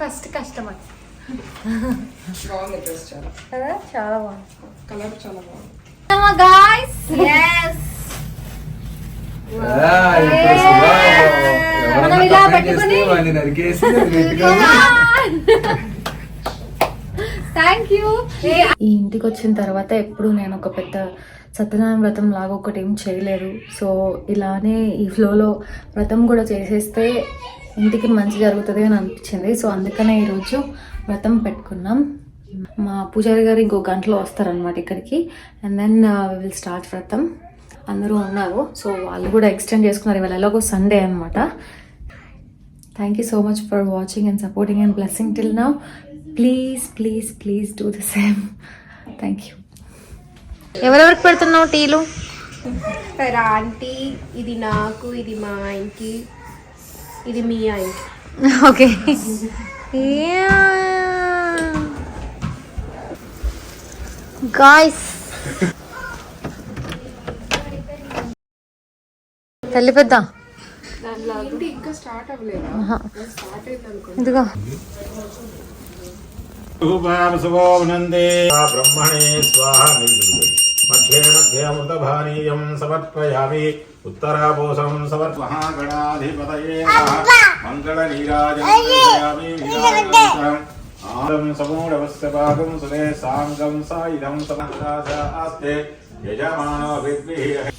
First customer బాగుంది dress చాలా. కదా? చాలా బాగుంది. కలర్ చాలా బాగుంది. గాయ్స్ ఎస్ కదా, ఇప్పుడు శుభా, ఎవరన్నా మనం ఇలా తప్పేం చేస్తే పట్టుకొని- వాడిని నరికేసి గట్టిగా థ్యాంక్ యూ ఈ ఇంటికి వచ్చిన తర్వాత ఎప్పుడు నేను ఒక పెద్ద సత్యనారాయణ వ్రతం లాగా ఒకటి ఏం చేయలేదు. సో ఇలానే ఈ ఫ్లోలో వ్రతం కూడా చేసేస్తే ఇంటికి మంచి జరుగుతుంది అని అనిపించింది. సో అందుకనే ఈరోజు వ్రతం పెట్టుకున్నాం. మా పూజారి గారు ఇంకో గంటలో వస్తారనమాట ఇక్కడికి. అండ్ దెన్ విల్ స్టార్ట్ వ్రతం. అందరూ ఉన్నారు. సో వాళ్ళు కూడా ఎక్స్టెండ్ చేసుకున్నారు. ఇవాళ ఎలాగో సండే అనమాట thank you so much for watching and supporting and blessing till now please please please do the same thank you ఎవరెవరికి పెడుతున్నావు టీలు? ఆంటీ ఇది నాకు ఇది మా ఆయనకి. ఇది మీ ఆయనకి ఓకే గాయస్ తల్లి పెద్ద ఏంటి ఇంకా స్టార్ట్ అవ్వలేదా స్టార్ట్ అయింది అనుకో ఇదిగో శుభోనందే బ్రహ్మణే స్వాహ మధ్యే మధ్యే అమృతభానీయం సమర్పయామి उत्तराभूषं समर्पहागणाधिपतये मङ्गलनीराजं समूढवस्य पाकं सुरे साङ्गं सायुधं समन्दास आस्ते यजमानो विद्भिः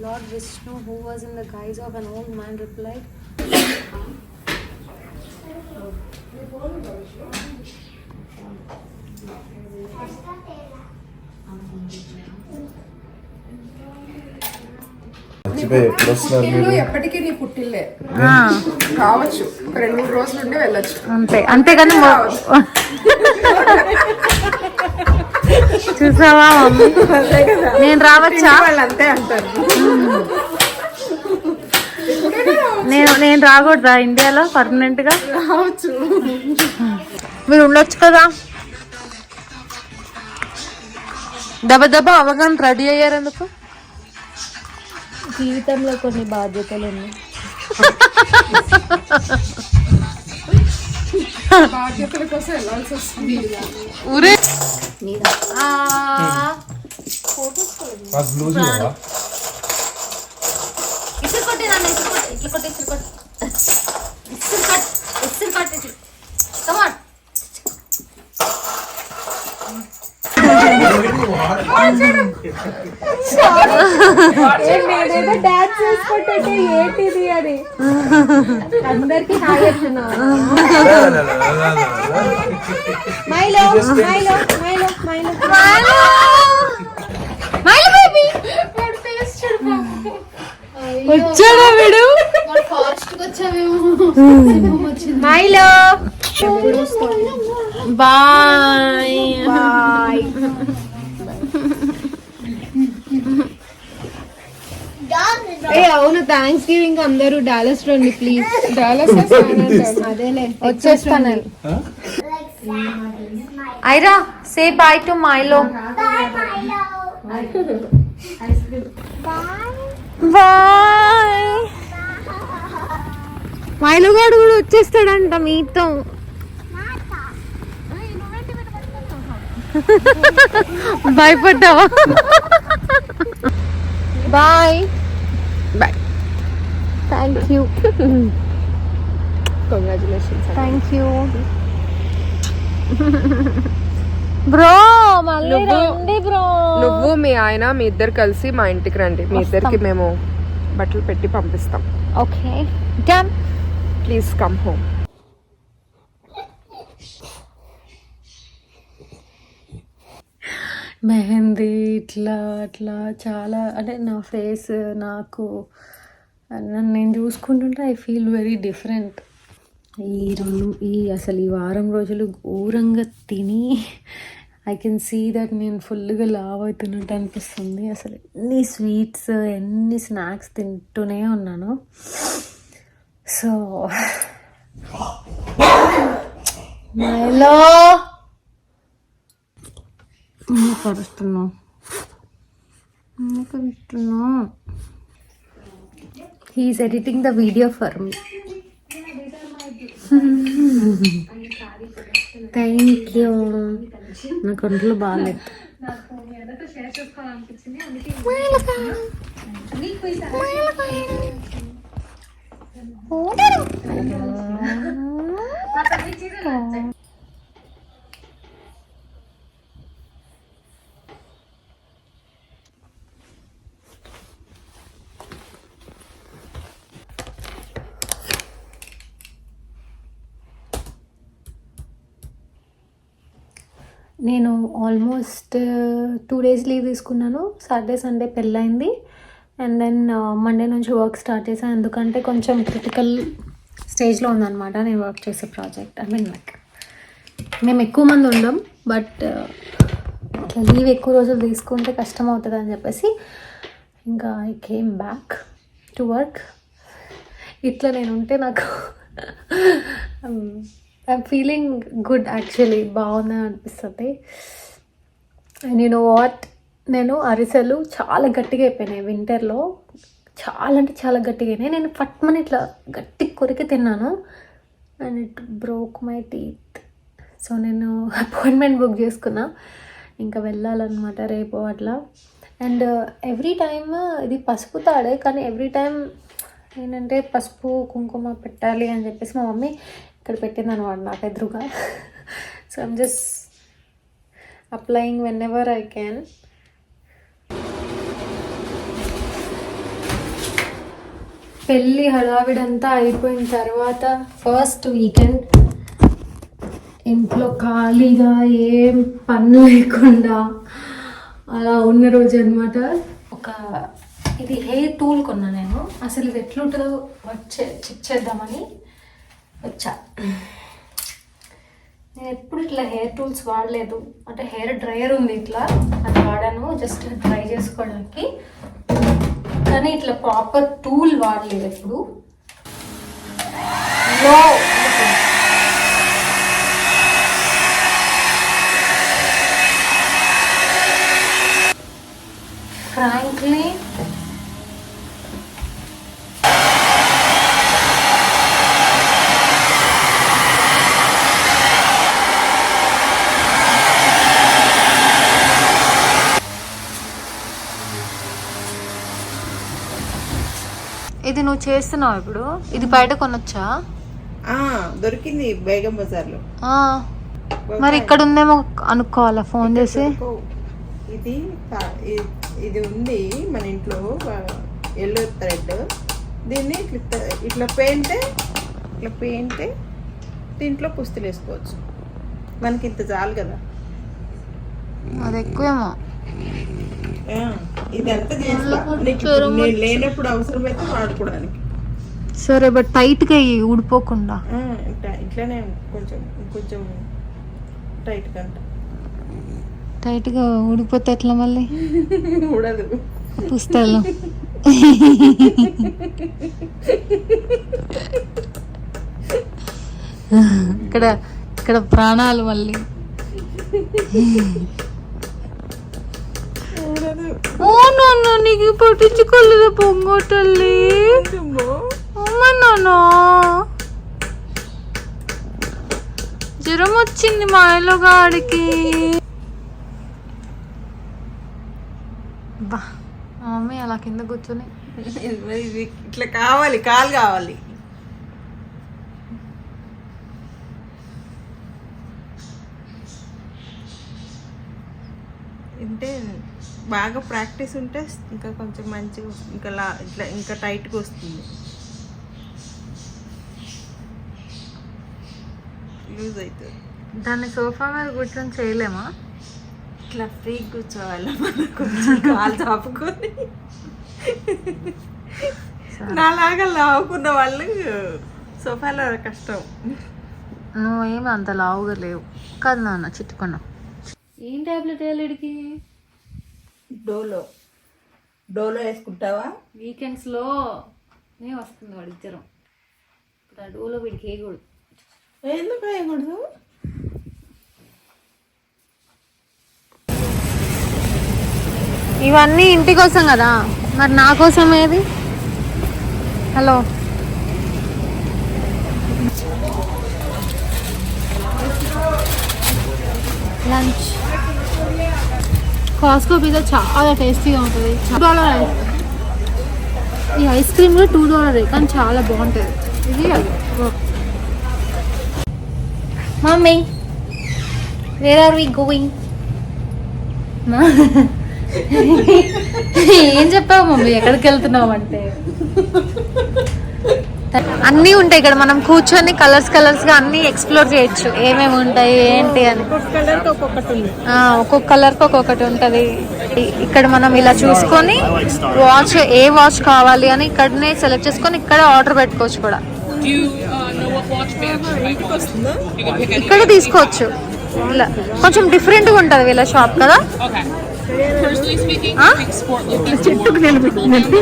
Lord Vishnu, who was in the guise of an old man, replied, ఎప్పటికీ నీ పుట్టిల్లే. కావచ్చు. ఒక రెండు మూడు రోజులు ఉండి వెళ్ళొచ్చు. అంతే. అంతేగాని చూసావా మమ్మీ? నేను రావచ్చా? వాళ్ళు అంతే అంటారు. నేను నేను రాకూడదా ఇండియాలో? పర్మనెంట్గా? రావచ్చు. మీరు ఉండొచ్చు కదా? దెబ్బ దెబ్బ అవగాహన రెడీ అయ్యారు ఎందుకు జీవితంలో కొన్ని బాధ్యతలు ఉన్నాయి బాధ్యతల కోసం వెళ్ళాల్సి వస్తుంది ఊరే ఫస్ట్ బ్లూ చూడవా ఇసురు కొట్టి నాన్న ఇసురు కొట్టి ఇట్లా కొట్టి ఇసురు కొట్టి ఇసురు కొట్టి ఇసురు కొట్టి కమాన్ డాన్స్ చేసుకుంటే ఏంటిది అని అందరికి హాయ్ చెప్తున్నావు మైలో మైలో మైలో మైలో మైలు బేబీ వచ్చాడా వీడు మైలో బాయ్ బాయ్ ఏ అవును థ్యాంక్స్ గివింగ్ అందరూ డాలస్ రండి ప్లీజ్ డాలస్ అదేలే. వచ్చేస్తాను. Aira say bye to Milo bye Milo గాడు కూడా వచ్చేస్తాడంట మీతో. భయపడ్డావా? Bye bye thank you congratulations thank you bro bro నువ్వు మీ ఆయన మీ ఇద్దరు కలిసి మా ఇంటికి రండి. మీ ఇద్దరికి మేము బట్టలు పెట్టి పంపిస్తాం. Okay done please come home mehndi ఇట్లా అట్లా చాలా అంటే నా ఫేస్ నాకు నన్ను నేను చూసుకుంటుంటే ఐ ఫీల్ వెరీ డిఫరెంట్. ఈ రెండు ఈ అసలు ఈ వారం రోజులు ఘోరంగా తిని ఐ కెన్ సీ దట్ నేను ఫుల్గా లావ్ అవుతున్నట్టు అనిపిస్తుంది. అసలు ఎన్ని స్వీట్స్ ఎన్ని స్నాక్స్ తింటూనే ఉన్నాను. సో మైలో కరుస్తున్నావు కరుస్తున్నావు he's editing the video for me thank you నాకు ఒంట్లో బాగాలేదు నేను ఆల్మోస్ట్ టూ డేస్ లీవ్ తీసుకున్నాను. సాటర్డే సండే పెళ్ళైంది అండ్ దెన్ మండే నుంచి వర్క్ స్టార్ట్ చేశాను ఎందుకంటే కొంచెం క్రిటికల్ స్టేజ్లో ఉందన్నమాట నేను వర్క్ చేసే ప్రాజెక్ట్ ఐ మీన్ లైక్ మేము ఎక్కువ మంది ఉండం బట్ ఇట్లా లీవ్ ఎక్కువ రోజులు తీసుకుంటే కష్టం అవుతుంది అని చెప్పేసి ఇంకా I came back to work ఇట్లా నేను ఉంటే నాకు ఐమ్ ఫీలింగ్ గుడ్ యాక్చువల్లీ బాగున్నా అనిపిస్తుంది. అండ్ యూ నో వాట్ నేను అరిసెలు చాలా గట్టిగా అయిపోయినాయి వింటర్లో. చాలా అంటే చాలా గట్టిగా అయినాయి నేను పట్మని ఇట్లా గట్టి కొరికి తిన్నాను. And it broke my teeth so నేను అపాయింట్మెంట్ బుక్ చేసుకున్నా. ఇంకా వెళ్ళాలన్నమాట రేపు అట్లా. అండ్ ఎవ్రీ టైమ్ ఇది పసుపు తాడే. కానీ ఎవ్రీ టైం ఏంటంటే పసుపు కుంకుమ పెట్టాలి అని చెప్పేసి మా మమ్మీ ఇక్కడ పెట్టింది అనమాట నాకు ఎదురుగా so I'm just applying whenever I can పెళ్ళి హడావిడంతా అయిపోయిన తర్వాత ఫస్ట్ వీకెండ్ ఇంట్లో ఖాళీగా ఏం పని లేకుండా అలా ఉన్న రోజు అనమాట ఒక ఇది హెయిర్ టూల్ కొన్నా నేను. అసలు ఇది ఎట్లుంటుందో వచ్చే చెక్ చేద్దామని. వచ్చా. నేను ఎప్పుడు ఇట్లా హెయిర్ టూల్స్ వాడలేదు. అంటే హెయిర్ డ్రైయర్ ఉంది ఇట్లా అది వాడాను జస్ట్ డ్రై చేసుకోవడానికి. కానీ ఇట్లా ప్రాపర్ టూల్ వాడలేదు ఎప్పుడు. లో ఫ్రాంక్లీ ఇది నువ్వు చేస్తున్నావు ఇప్పుడు? ఇది బయట కొనొచ్చా? దొరికింది బేగం బజార్లో. మరి ఇక్కడ ఉందేమో అనుకోవాలా ఫోన్ చేసి? ఇది ఇది ఉంది మన ఇంట్లో ఎల్లో థ్రెడ్ దీన్ని ఇట్లా ఇట్లా పెయింట్ ఇట్లా పెయింట్ దీంట్లో పుస్తులు వేసుకోవచ్చు. మనకి ఇంత చాలు కదా. అది ఎక్కువేమో. ఇదంతా చేస్తా. నేను లేనప్పుడు అవసరమైతే వాడుకోవడానికి. సరే బట్ టైట్గా ఊడిపోకుండా. ఇట్లానే కొంచెం కొంచెం టైట్ కంట టైట్గా ఊడిపోతే ఎట్లా మళ్ళీ? ఉడదు పుస్తకాలు ఇక్కడ ఇక్కడ ప్రాణాలు మళ్ళీ. నీకు పట్టించుకోలేదా పొంగోటల్లి జ్వరం వచ్చింది మా గాడికి. బా మమ్మీ అలా కింద కూర్చొని. ఇట్లా కావాలి కాలు కావాలి. అంటే బాగా ప్రాక్టీస్ ఉంటే ఇంకా కొంచెం మంచిగా. ఇంకా లా ఇట్లా ఇంకా టైట్గా వస్తుంది. లూజ్ అవుతుంది. దాన్ని సోఫా మీద కూర్చొని చేయలేమా? ఇట్లా ఫ్రీ కూర్చోవాలి మనం కొంచెం కాలు చాపుకొని. నాలాగా లావుకున్న వాళ్ళు సోఫాలో కష్టం. నువ్వేమి అంత లావుగా లేవు. కాదు నాన్న చిట్టుకున్నా ఏం టాబ్లెట్ వేయాలి డోలో. డోలో వేసుకుంటావా? వీకెండ్స్లో నే వస్తుంది వాడి జ్వరం ఇప్పుడు ఆ డోలో వీడికి వేయకూడదు. ఎందుకు వేయకూడదు? ఇవన్నీ ఇంటి కోసం కదా. మరి నా కోసం ఏది? హలో. కాస్కో పిజ్జా చాలా టేస్టీగా ఉంటుంది. టూ డాలర్ ఈ ఐస్ క్రీమ్ కూడా టూ డాలర్ కానీ చాలా బాగుంటుంది. ఇది mummy where are we going ఏం చెప్పావు మమ్మీ? ఎక్కడికి వెళ్తున్నావు అంటే? అన్నీ ఉంటాయి ఇక్కడ. మనం కూర్చొని కలర్స్ కలర్స్గా అన్ని ఎక్స్ప్లోర్ చేయొచ్చు. ఏమేమి ఉంటాయి ఏంటి అని. కలర్కి ఒక్కొక్కటి ఉంది. ఆ, ఒక్కొక్క కలర్కి ఒక్కొక్కటి ఉంటది. ఇక్కడ మనం ఇలా చూసుకొని వాచ్ ఏ వాచ్ కావాలి అని ఇక్కడనే సెలెక్ట్ చేసుకొని ఇక్కడ ఆర్డర్ పెట్టుకోవచ్చు కూడా. ఇక్కడ తీసుకోవచ్చు. ఇలా కొంచెం డిఫరెంట్గా ఉంటది వీళ్ళ షాప్ కదా. ఆ? చెట్టుకు నిలబెట్టినట్టు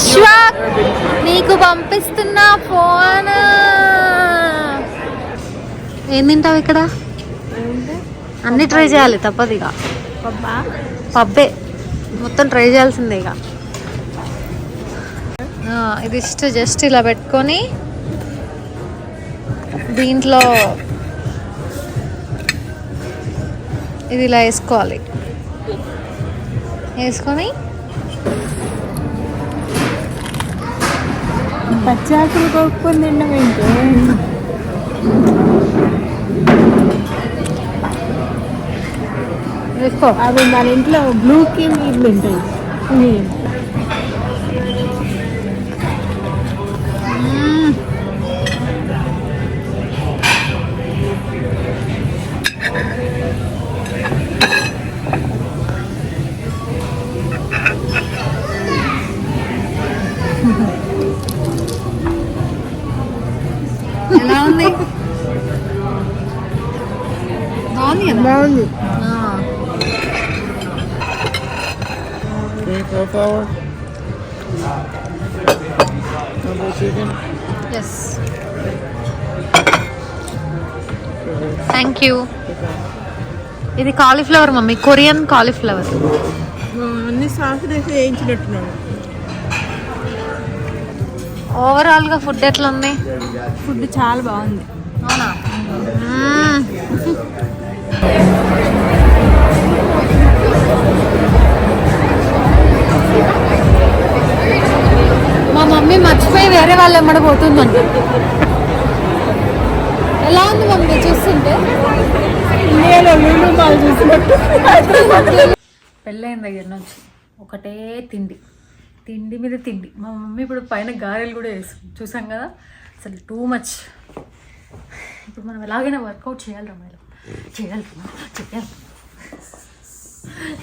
ఆ. విశ్వ నీకు పంపిస్తున్నా ఫోన్. ఏం తింటావు ఇక్కడ? అన్ని ట్రై చేయాలి తప్పదు ఇక. పబ్బే? మొత్తం ట్రై చేయాల్సిందే ఇక. ఇది ఇష్ట జస్ట్ ఇలా పెట్టుకొని దీంట్లో ఇది ఇలా వేసుకోవాలి. వేసుకొని పచ్చాకులు కొనుక్కొని తిన్నాం ఏంటి? అవి మన ఇంట్లో బ్లూ కిమ్ ఇవి ఉంటాయి. ఉంది బాగుంది కదా? బాగుంది. ఆ. ఎస్ థ్యాంక్ యూ ఇది కాలీఫ్లవర్ మమ్మీ. కొరియన్ కాలీఫ్లవర్ అన్ని సాస్ వేసి వేయించినట్టున్నాను. ఓవరాల్గా ఫుడ్ ఎట్లా ఉంది ఫుడ్ చాలా బాగుంది. అవునా. మా మమ్మీ మర్చిపోయి వేరే వాళ్ళు ఎమ్మడ పోతుందంట. ఎలా ఉంది మమ్మీ చూస్తుంటే? పెళ్ళైన దగ్గర నుంచి ఒకటే తిండి. తిండి మీద తిండి. మా మమ్మీ ఇప్పుడు పైన గారెలు కూడా వేస్తుంది చూసాం కదా? అసలు టూ మచ్ ఇప్పుడు మనం ఎలాగైనా వర్కౌట్ చేయాలి రమ్మాయిలో చేయాలి చేయాలి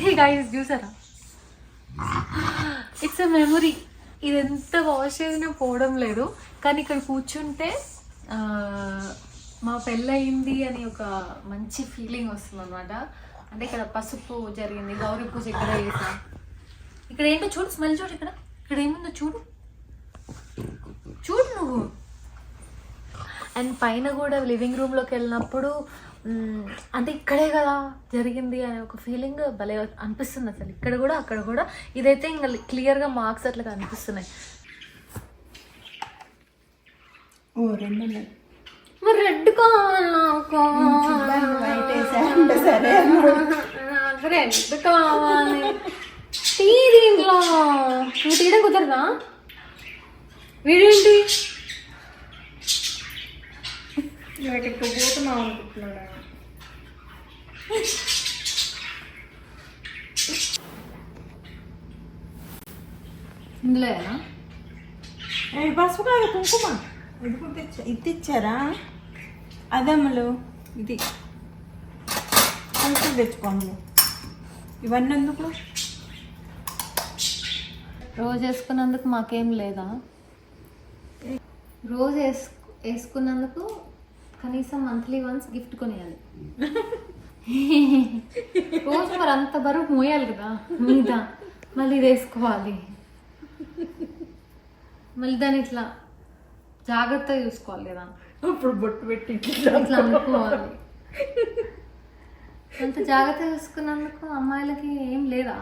హే గాయస్ చూసారా? ఇట్స్ అ మెమొరీ ఇది ఎంత వాష్ చేసినా పోవడం లేదు. కానీ ఇక్కడ కూర్చుంటే మా పెళ్ళయింది అని ఒక మంచి ఫీలింగ్ వస్తుంది అనమాట అంటే ఇక్కడ పసుపు జరిగింది గౌరీ పూజ ఇక్కడ చేసాం? ఇక్కడ ఏంటో చూడు స్మెల్ చూడు ఇక్కడ. ఇక్కడ ఏముందో చూడు. చూడు నువ్వు. అండ్ పైన కూడా లివింగ్ రూమ్లోకి వెళ్ళినప్పుడు అంటే ఇక్కడే కదా జరిగింది అనే ఒక ఫీలింగ్ భలే అనిపిస్తుంది అసలు. ఇక్కడ కూడా అక్కడ కూడా. ఇదైతే ఇంకా క్లియర్గా మార్క్స్ అట్లా కనిపిస్తున్నాయి ఓ రెండు ఉన్నాయి. మరి రెడ్ కావాలి నాకు వైట్ వేసారంటే సరే నాకు రెడ్ కావాలి. టీ దీంట్లో నువ్వు తీయడం కుదరదా? వీడేంటి అనుకుంటున్నాడు? ఇందులోనా పసుపు కాదు కుంకుమ. ఇది తెచ్చారా? అదమ్మలు ఇది. తెచ్చుకోండి ఇవన్నీ ఎందుకు? రోజు వేసుకున్నందుకు మాకేం లేదా? రోజు వేసు వేసుకున్నందుకు కనీసం మంత్లీ వన్స్ గిఫ్ట్ కొనియాలి. రోజు మరి అంత బరువు మోయాలి కదా మీద. మళ్ళీ ఇది వేసుకోవాలి. మళ్ళీ దాన్ని ఇట్లా జాగ్రత్తగా చూసుకోవాలి కదా. అప్పుడు బొట్టు పెట్టి ఇట్లా అనుకోవాలి. అంత జాగ్రత్త చూసుకున్నందుకు అమ్మాయిలకి ఏం లేదా?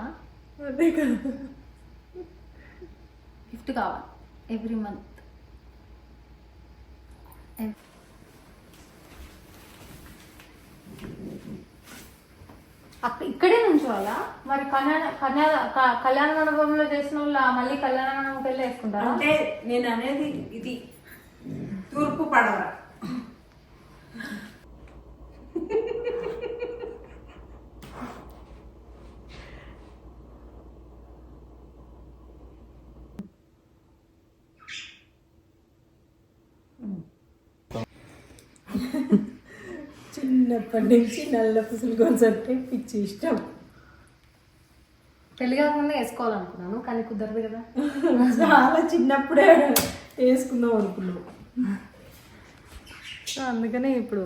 గిఫ్ట్ కావాలి. ఎవ్రీ మంత్ అక్క ఇక్కడే నుంచోవాలా? మరి కళ్యాణ కళ్యాణ క- కళ్యాణ మండపంలో చేసిన వాళ్ళు మళ్ళీ కళ్యాణ మండపంకి వెళ్ళి వేసుకుంటారా అంటే నేను అనేది ఇది తూర్పు పడవ. చిన్నప్పటి నుంచి నల్ల పుసులు కొంచెంటే పిచ్చి ఇష్టం. పెళ్ళి కాకుండా వేసుకోవాలనుకున్నాను కానీ కుదరదు కదా. చాలా చిన్నప్పుడే వేసుకుందాం అనుకున్నాం. సో అందుకనే ఇప్పుడు